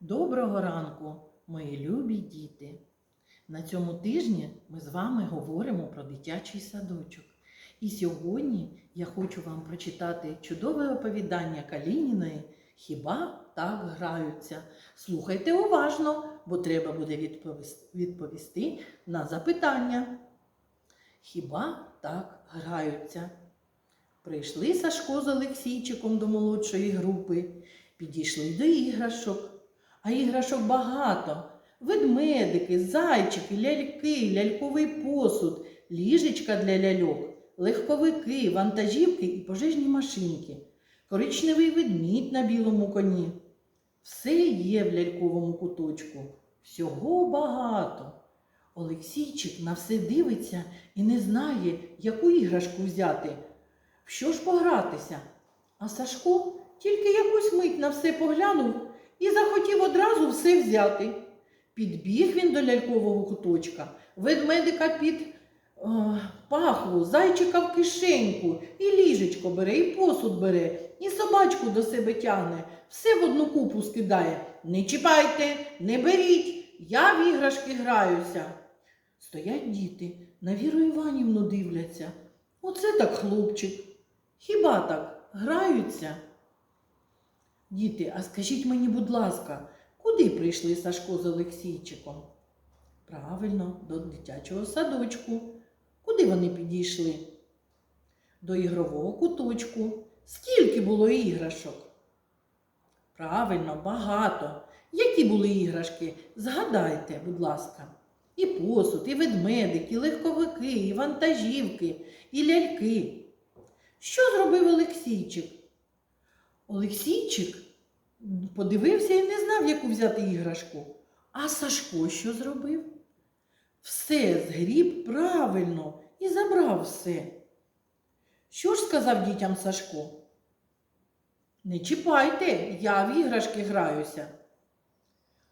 Доброго ранку, мої любі діти! На цьому тижні ми з вами говоримо про дитячий садочок. І сьогодні я хочу вам прочитати чудове оповідання Калініної Хіба так граються? Слухайте уважно, бо треба буде відповісти на запитання. Хіба так граються? Прийшли Сашко з Олексійчиком до молодшої групи, підійшли до іграшок. А іграшок багато. Ведмедики, зайчики, ляльки, ляльковий посуд, ліжечка для ляльок, легковики, вантажівки і пожежні машинки, коричневий ведмідь на білому коні. Все є в ляльковому куточку. Всього багато. Олексійчик на все дивиться і не знає, яку іграшку взяти. В що ж погратися? А Сашко тільки якусь мить на все поглянув і захотів одразу все взяти. Підбіг він до лялькового куточка, ведмедика під е, пахву, зайчика в кишеньку, і ліжечко бере, і посуд бере, і собачку до себе тягне, все в одну купу скидає. Не чіпайте, не беріть, я в іграшки граюся. Стоять діти, на Віру Іванівну дивляться. Оце так хлопчик. Хіба так граються? Діти, а скажіть мені, будь ласка, куди прийшли Сашко з Олексійчиком? Правильно, до дитячого садочку. Куди вони підійшли? До ігрового куточку. Скільки було іграшок? Правильно, багато. Які були іграшки? Згадайте, будь ласка. І посуд, і ведмедик, і легковики, і вантажівки, і ляльки. Що зробив Олексійчик? Олексійчик подивився і не знав, яку взяти іграшку. А Сашко що зробив? Все згріб правильно і забрав все. Що ж сказав дітям Сашко? Не чіпайте, я в іграшки граюся.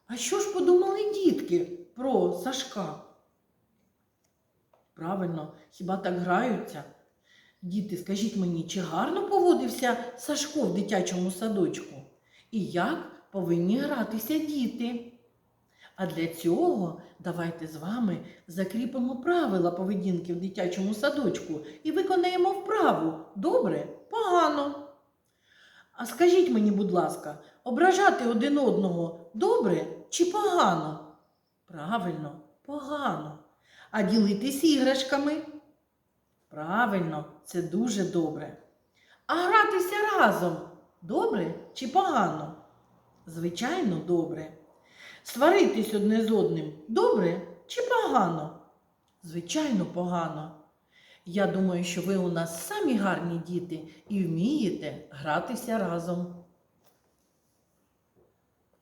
А що ж подумали дітки про Сашка? Правильно, хіба так граються? Діти, скажіть мені, чи гарно поводився Сашко в дитячому садочку? І як повинні гратися діти? А для цього давайте з вами закріпимо правила поведінки в дитячому садочку і виконаємо вправу. Добре? Погано. А скажіть мені, будь ласка, ображати один одного добре чи погано? Правильно, погано. А ділитись іграшками? Правильно, це дуже добре. А гратися разом добре чи погано? Звичайно, добре. Сваритись одне з одним добре чи погано? Звичайно, погано. Я думаю, що ви у нас самі гарні діти і вмієте гратися разом.